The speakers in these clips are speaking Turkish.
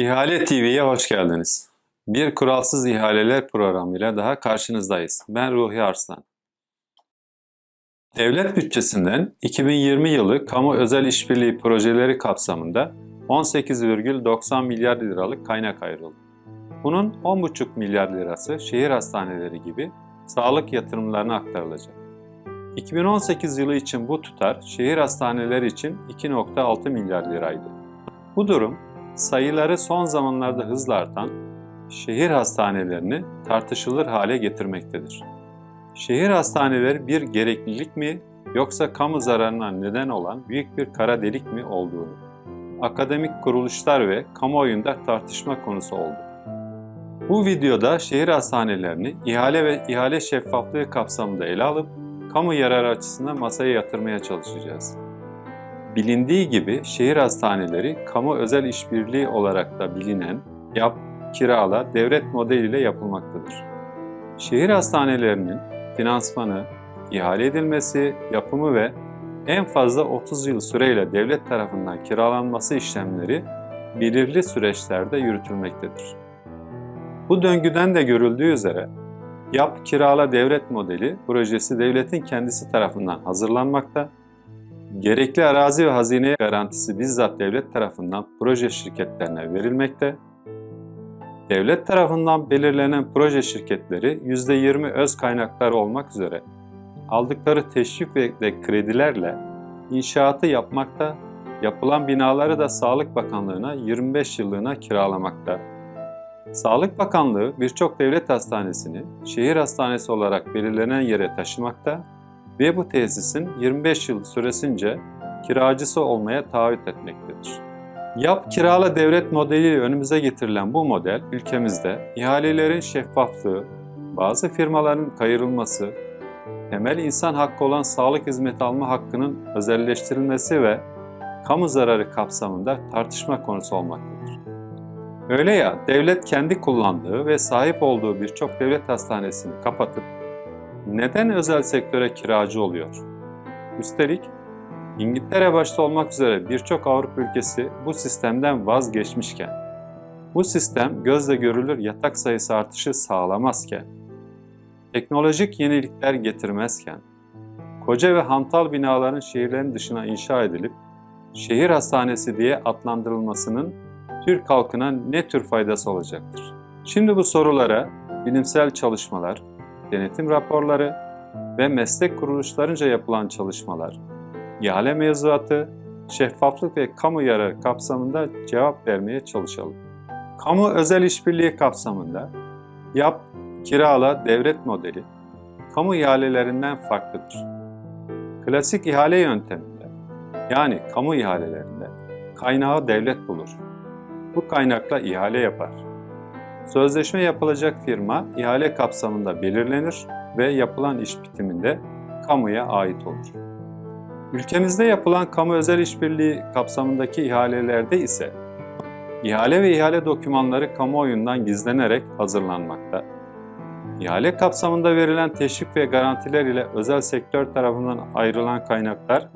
İhale TV'ye hoş geldiniz. Bir kuralsız ihaleler programıyla daha karşınızdayız. Ben Ruhi Arslan. Devlet bütçesinden 2020 yılı kamu özel işbirliği projeleri kapsamında 18,90 milyar liralık kaynak ayrıldı. Bunun 10,5 milyar lirası şehir hastaneleri gibi sağlık yatırımlarına aktarılacak. 2018 yılı için bu tutar şehir hastaneleri için 2,6 milyar liraydı. Bu durum sayıları son zamanlarda hızla artan şehir hastanelerini tartışılır hale getirmektedir. Şehir hastaneleri bir gereklilik mi yoksa kamu zararına neden olan büyük bir kara delik mi olduğunu akademik kuruluşlar ve kamuoyunda tartışma konusu oldu. Bu videoda şehir hastanelerini ihale ve ihale şeffaflığı kapsamında ele alıp kamu yararı açısından masaya yatırmaya çalışacağız. Bilindiği gibi şehir hastaneleri kamu özel işbirliği olarak da bilinen yap, kirala, devlet modeliyle yapılmaktadır. Şehir hastanelerinin finansmanı, ihale edilmesi, yapımı ve en fazla 30 yıl süreyle devlet tarafından kiralanması işlemleri belirli süreçlerde yürütülmektedir. Bu döngüden de görüldüğü üzere Yap Kirala Devlet Modeli projesi devletin kendisi tarafından hazırlanmakta, gerekli arazi ve hazine garantisi bizzat devlet tarafından proje şirketlerine verilmekte, devlet tarafından belirlenen proje şirketleri %20 öz kaynaklar olmak üzere aldıkları teşvik ve kredilerle inşaatı yapmakta, yapılan binaları da Sağlık Bakanlığı'na 25 yıllığına kiralamakta. Sağlık Bakanlığı birçok devlet hastanesini şehir hastanesi olarak belirlenen yere taşımakta ve bu tesisin 25 yıl süresince kiracısı olmaya taahhüt etmektedir. Yap kirala devlet modeliyle önümüze getirilen bu model ülkemizde ihalelerin şeffaflığı, bazı firmaların kayırılması, temel insan hakkı olan sağlık hizmeti alma hakkının özelleştirilmesi ve kamu zararı kapsamında tartışma konusu olmaktadır. Öyle ya, devlet kendi kullandığı ve sahip olduğu birçok devlet hastanesini kapatıp neden özel sektöre kiracı oluyor? Üstelik İngiltere başta olmak üzere birçok Avrupa ülkesi bu sistemden vazgeçmişken, bu sistem gözle görülür yatak sayısı artışı sağlamazken, teknolojik yenilikler getirmezken, koca ve hantal binaların şehirlerin dışına inşa edilip şehir hastanesi diye adlandırılmasının Türk halkına ne tür faydası olacaktır? Şimdi bu sorulara bilimsel çalışmalar, denetim raporları ve meslek kuruluşlarınca yapılan çalışmalar, ihale mevzuatı, şeffaflık ve kamu yararı kapsamında cevap vermeye çalışalım. Kamu özel işbirliği kapsamında yap, kirala, devlet modeli kamu ihalelerinden farklıdır. Klasik ihale yönteminde yani kamu ihalelerinde kaynağı devlet bulur. Bu kaynakla ihale yapar. Sözleşme yapılacak firma ihale kapsamında belirlenir ve yapılan iş bitiminde kamuya ait olur. Ülkemizde yapılan kamu özel işbirliği kapsamındaki ihalelerde ise ihale ve ihale dokümanları kamuoyundan gizlenerek hazırlanmakta. İhale kapsamında verilen teşvik ve garantiler ile özel sektör tarafından ayrılan kaynaklar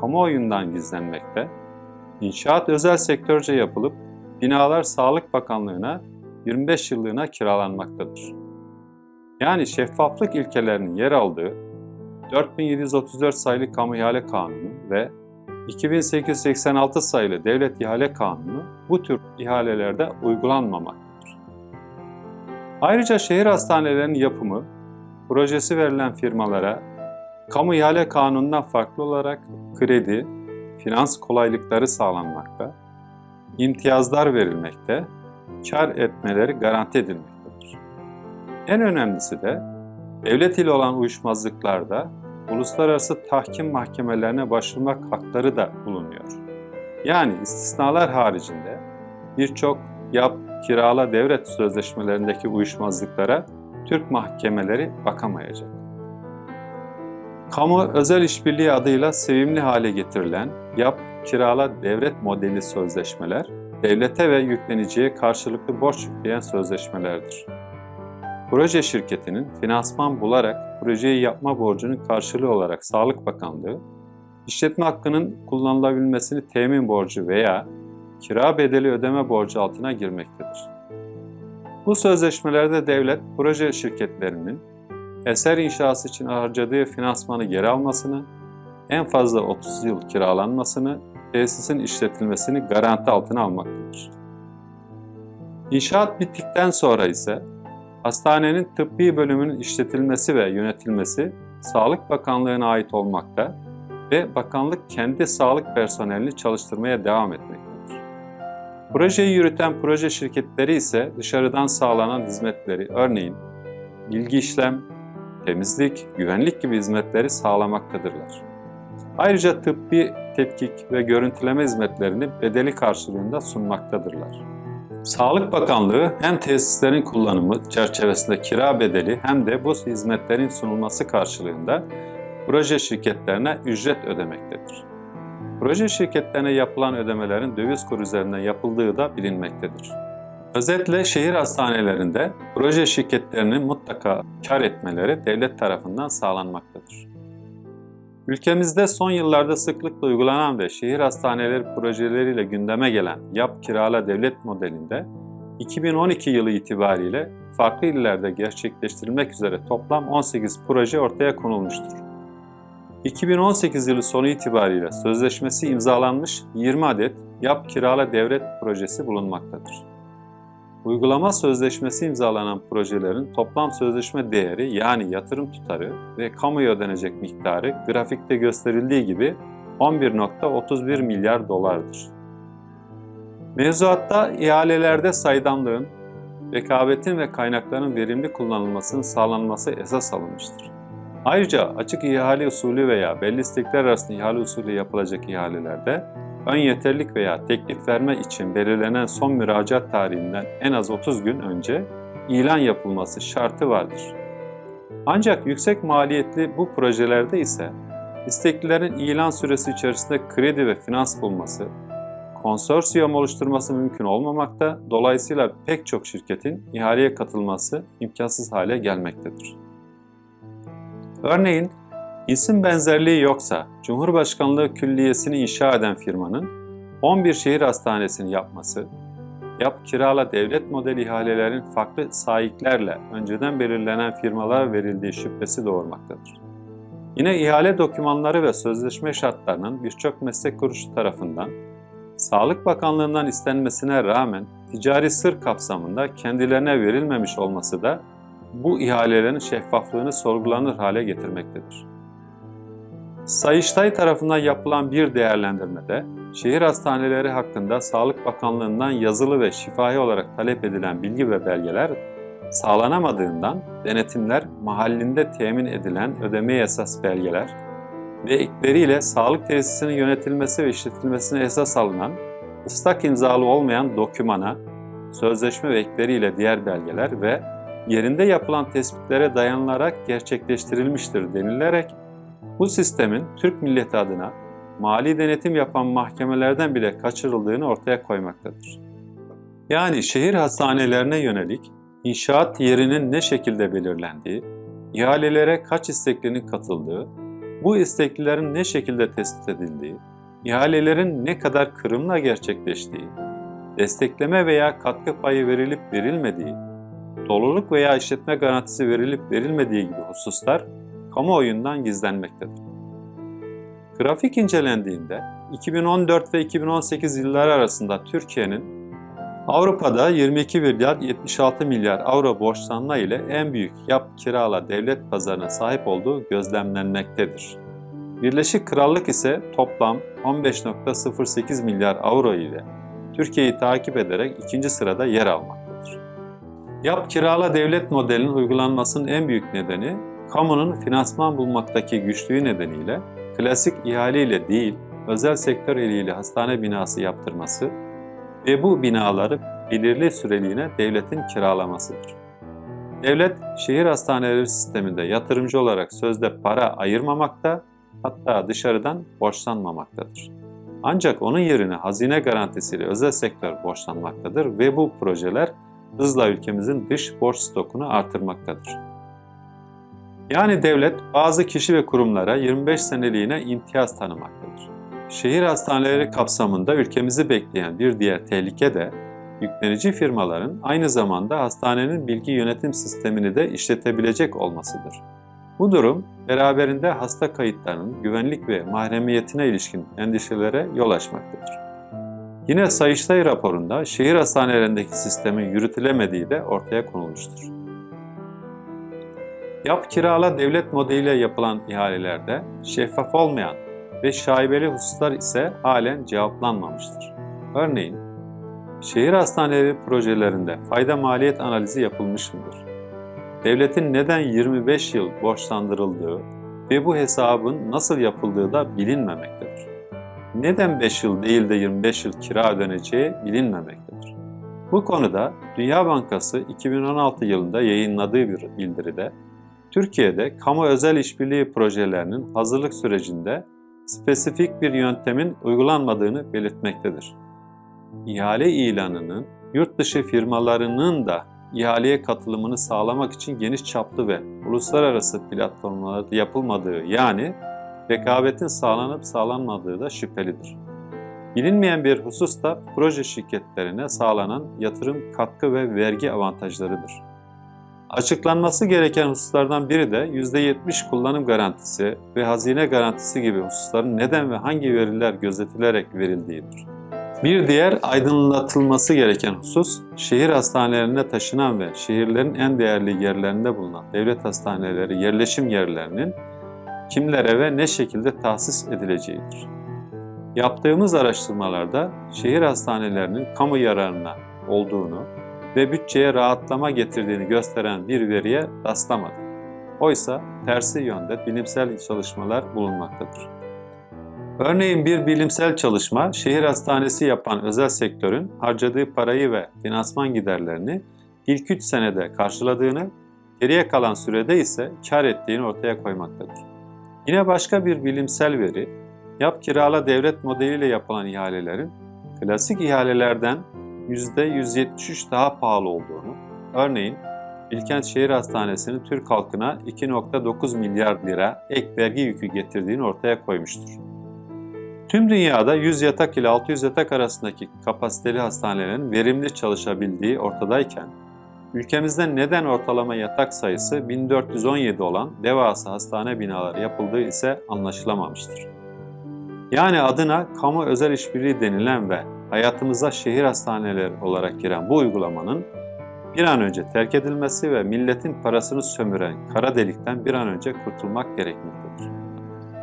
kamuoyundan gizlenmekte. İnşaat özel sektörce yapılıp binalar Sağlık Bakanlığı'na 25 yıllığına kiralanmaktadır. Yani şeffaflık ilkelerinin yer aldığı 4734 sayılı Kamu İhale Kanunu ve 2886 sayılı Devlet İhale Kanunu bu tür ihalelerde uygulanmamaktadır. Ayrıca şehir hastanelerinin yapımı, projesi verilen firmalara Kamu İhale Kanunu'ndan farklı olarak kredi, finans kolaylıkları sağlanmakta, imtiyazlar verilmekte, kar etmeleri garanti edilmektedir. En önemlisi de devlet ile olan uyuşmazlıklarda uluslararası tahkim mahkemelerine başvurmak hakları da bulunuyor. Yani istisnalar haricinde birçok yap, kirala devlet sözleşmelerindeki uyuşmazlıklara Türk mahkemeleri bakamayacak. Kamu özel işbirliği adıyla sevimli hale getirilen yap, kirala devlet modeli sözleşmeler, devlete ve yükleniciye karşılıklı borç yükleyen sözleşmelerdir. Proje şirketinin finansman bularak projeyi yapma borcunun karşılığı olarak Sağlık Bakanlığı, işletme hakkının kullanılabilmesini temin borcu veya kira bedeli ödeme borcu altına girmektedir. Bu sözleşmelerde devlet proje şirketlerinin eser inşası için harcadığı finansmanı geri almasını, en fazla 30 yıl kiralanmasını, tesisin işletilmesini garanti altına almaktadır. İnşaat bittikten sonra ise hastanenin tıbbi bölümünün işletilmesi ve yönetilmesi Sağlık Bakanlığı'na ait olmakta ve bakanlık kendi sağlık personelini çalıştırmaya devam etmektedir. Projeyi yürüten proje şirketleri ise dışarıdan sağlanan hizmetleri örneğin bilgi işlem, temizlik, güvenlik gibi hizmetleri sağlamaktadırlar. Ayrıca tıbbi tetkik ve görüntüleme hizmetlerini bedeli karşılığında sunmaktadırlar. Sağlık Bakanlığı hem tesislerin kullanımı çerçevesinde kira bedeli hem de bu hizmetlerin sunulması karşılığında proje şirketlerine ücret ödemektedir. Proje şirketlerine yapılan ödemelerin döviz kuru üzerinden yapıldığı da bilinmektedir. Özetle şehir hastanelerinde proje şirketlerinin mutlaka kar etmeleri devlet tarafından sağlanmaktadır. Ülkemizde son yıllarda sıklıkla uygulanan ve şehir hastaneleri projeleriyle gündeme gelen yap kirala devlet modelinde 2012 yılı itibariyle farklı illerde gerçekleştirilmek üzere toplam 18 proje ortaya konulmuştur. 2018 yılı sonu itibariyle sözleşmesi imzalanmış 20 adet yap kirala devlet projesi bulunmaktadır. Uygulama sözleşmesi imzalanan projelerin toplam sözleşme değeri yani yatırım tutarı ve kamuya ödenecek miktarı grafikte gösterildiği gibi 11.31 milyar dolardır. Mevzuatta ihalelerde saydamlığın, rekabetin ve kaynakların verimli kullanılmasının sağlanması esas alınmıştır. Ayrıca açık ihale usulü veya belli istekler arasında ihale usulü yapılacak ihalelerde ön yeterlik veya teklif verme için belirlenen son müracaat tarihinden en az 30 gün önce ilan yapılması şartı vardır. Ancak yüksek maliyetli bu projelerde ise isteklilerin ilan süresi içerisinde kredi ve finans bulması, konsorsiyum oluşturması mümkün olmamakta, dolayısıyla pek çok şirketin ihaleye katılması imkansız hale gelmektedir. Örneğin İsim benzerliği yoksa Cumhurbaşkanlığı Külliyesini inşa eden firmanın 11 şehir hastanesini yapması, yap kirala devlet model ihalelerin farklı sahiplerle önceden belirlenen firmalara verildiği şüphesi doğurmaktadır. Yine ihale dokümanları ve sözleşme şartlarının birçok meslek kuruluşu tarafından Sağlık Bakanlığı'ndan istenmesine rağmen ticari sır kapsamında kendilerine verilmemiş olması da bu ihalelerin şeffaflığını sorgulanır hale getirmektedir. Sayıştay tarafından yapılan bir değerlendirmede, şehir hastaneleri hakkında Sağlık Bakanlığı'ndan yazılı ve şifahi olarak talep edilen bilgi ve belgeler sağlanamadığından denetimler mahallinde temin edilen ödemeye esas belgeler ve ekleriyle sağlık tesisinin yönetilmesi ve işletilmesine esas alınan ıslak imzalı olmayan dokümana, sözleşme ve ekleriyle diğer belgeler ve yerinde yapılan tespitlere dayanılarak gerçekleştirilmiştir denilerek bu sistemin Türk milleti adına mali denetim yapan mahkemelerden bile kaçırıldığını ortaya koymaktadır. Yani şehir hastanelerine yönelik inşaat yerinin ne şekilde belirlendiği, ihalelere kaç isteklinin katıldığı, bu isteklilerin ne şekilde tespit edildiği, ihalelerin ne kadar kırımla gerçekleştiği, destekleme veya katkı payı verilip verilmediği, doluluk veya işletme garantisi verilip verilmediği gibi hususlar kamuoyundan gizlenmektedir. Grafik incelendiğinde 2014 ve 2018 yılları arasında Türkiye'nin Avrupa'da 22,76 milyar avro borçlanma ile en büyük yap kirala devlet pazarına sahip olduğu gözlemlenmektedir. Birleşik Krallık ise toplam 15.08 milyar avro ile Türkiye'yi takip ederek ikinci sırada yer almaktadır. Yap kirala devlet modelinin uygulanmasının en büyük nedeni kamunun finansman bulmaktaki güçlüğü nedeniyle klasik ihale ile değil, özel sektör eliyle hastane binası yaptırması ve bu binaları belirli süreliğine devletin kiralamasıdır. Devlet, şehir hastaneleri sisteminde yatırımcı olarak sözde para ayırmamakta, hatta dışarıdan borçlanmamaktadır. Ancak onun yerine hazine garantisiyle özel sektör borçlanmaktadır ve bu projeler hızla ülkemizin dış borç stokunu artırmaktadır. Yani devlet bazı kişi ve kurumlara 25 seneliğine imtiyaz tanımaktadır. Şehir hastaneleri kapsamında ülkemizi bekleyen bir diğer tehlike de yüklenici firmaların aynı zamanda hastanenin bilgi yönetim sistemini de işletebilecek olmasıdır. Bu durum beraberinde hasta kayıtlarının güvenlik ve mahremiyetine ilişkin endişelere yol açmaktadır. Yine Sayıştay raporunda şehir hastanelerindeki sistemin yürütülemediği de ortaya konulmuştur. Yap kirala devlet modeliyle yapılan ihalelerde şeffaf olmayan ve şaibeli hususlar ise halen cevaplanmamıştır. Örneğin, şehir hastaneleri projelerinde fayda maliyet analizi yapılmış mıdır? Devletin neden 25 yıl borçlandırıldığı ve bu hesabın nasıl yapıldığı da bilinmemektedir. Neden 5 yıl değil de 25 yıl kira ödeneceği bilinmemektedir. Bu konuda Dünya Bankası 2016 yılında yayınladığı bir bildiride Türkiye'de kamu özel işbirliği projelerinin hazırlık sürecinde spesifik bir yöntemin uygulanmadığını belirtmektedir. İhale ilanının yurt dışı firmalarının da ihaleye katılımını sağlamak için geniş çaplı ve uluslararası platformlarda yapılmadığı yani rekabetin sağlanıp sağlanmadığı da şüphelidir. Bilinmeyen bir husus da proje şirketlerine sağlanan yatırım, katkı ve vergi avantajlarıdır. Açıklanması gereken hususlardan biri de %70 kullanım garantisi ve hazine garantisi gibi hususların neden ve hangi veriler gözetilerek verildiğidir. Bir diğer aydınlatılması gereken husus, şehir hastanelerine taşınan ve şehirlerin en değerli yerlerinde bulunan devlet hastaneleri yerleşim yerlerinin kimlere ve ne şekilde tahsis edileceğidir. Yaptığımız araştırmalarda şehir hastanelerinin kamu yararına olduğunu ve bütçeye rahatlama getirdiğini gösteren bir veriye rastlamadık. Oysa tersi yönde bilimsel çalışmalar bulunmaktadır. Örneğin bir bilimsel çalışma, şehir hastanesi yapan özel sektörün harcadığı parayı ve finansman giderlerini ilk 3 senede karşıladığını, geriye kalan sürede ise kar ettiğini ortaya koymaktadır. Yine başka bir bilimsel veri, yap kirala devlet modeliyle yapılan ihalelerin klasik ihalelerden %173 daha pahalı olduğunu, örneğin Bilkent Şehir Hastanesi'nin Türk halkına 2.9 milyar lira ek vergi yükü getirdiğini ortaya koymuştur. Tüm dünyada 100 yatak ile 600 yatak arasındaki kapasiteli hastanelerin verimli çalışabildiği ortadayken, ülkemizde neden ortalama yatak sayısı 1417 olan devasa hastane binaları yapıldığı ise anlaşılamamıştır. Yani adına kamu özel işbirliği denilen ve hayatımıza şehir hastaneleri olarak giren bu uygulamanın bir an önce terk edilmesi ve milletin parasını sömüren kara delikten bir an önce kurtulmak gerekmektedir.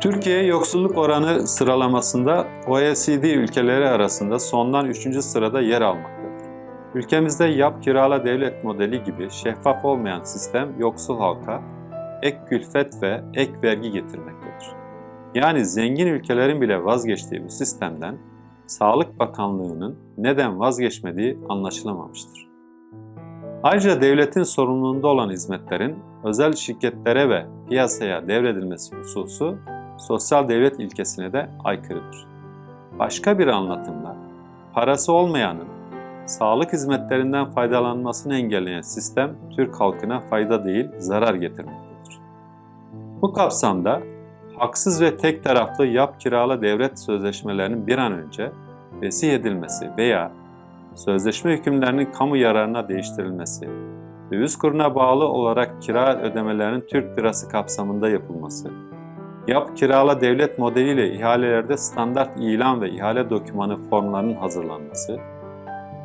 Türkiye yoksulluk oranı sıralamasında OECD ülkeleri arasında sondan 3. sırada yer almaktadır. Ülkemizde yap kirala devlet modeli gibi şeffaf olmayan sistem yoksul halka ek külfet ve ek vergi getirmektedir. Yani zengin ülkelerin bile vazgeçtiği bu sistemden Sağlık Bakanlığı'nın neden vazgeçmediği anlaşılamamıştır. Ayrıca devletin sorumluluğunda olan hizmetlerin özel şirketlere ve piyasaya devredilmesi hususu sosyal devlet ilkesine de aykırıdır. Başka bir anlatımla, parası olmayanın sağlık hizmetlerinden faydalanmasını engelleyen sistem Türk halkına fayda değil zarar getirmektedir. Bu kapsamda haksız ve tek taraflı yap kirala devlet sözleşmelerinin bir an önce fesih edilmesi veya sözleşme hükümlerinin kamu yararına değiştirilmesi, döviz kuruna bağlı olarak kira ödemelerinin Türk lirası kapsamında yapılması, yap kirala devlet modeliyle ihalelerde standart ilan ve ihale dokümanı formlarının hazırlanması,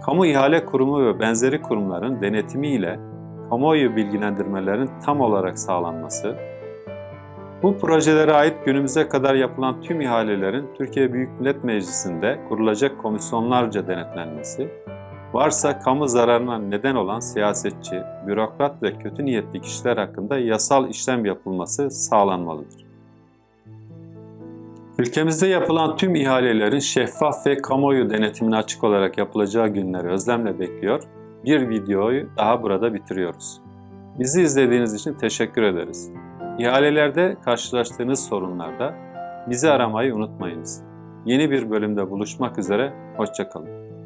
kamu ihale kurumu ve benzeri kurumların denetimiyle kamuoyu bilgilendirmelerin tam olarak sağlanması, bu projelere ait günümüze kadar yapılan tüm ihalelerin Türkiye Büyük Millet Meclisi'nde kurulacak komisyonlarca denetlenmesi, varsa kamu zararına neden olan siyasetçi, bürokrat ve kötü niyetli kişiler hakkında yasal işlem yapılması sağlanmalıdır. Ülkemizde yapılan tüm ihalelerin şeffaf ve kamuoyu denetimine açık olarak yapılacağı günleri özlemle bekliyor. Bir videoyu daha burada bitiriyoruz. Bizi izlediğiniz için teşekkür ederiz. İhalelerde karşılaştığınız sorunlarda bizi aramayı unutmayınız. Yeni bir bölümde buluşmak üzere, hoşçakalın.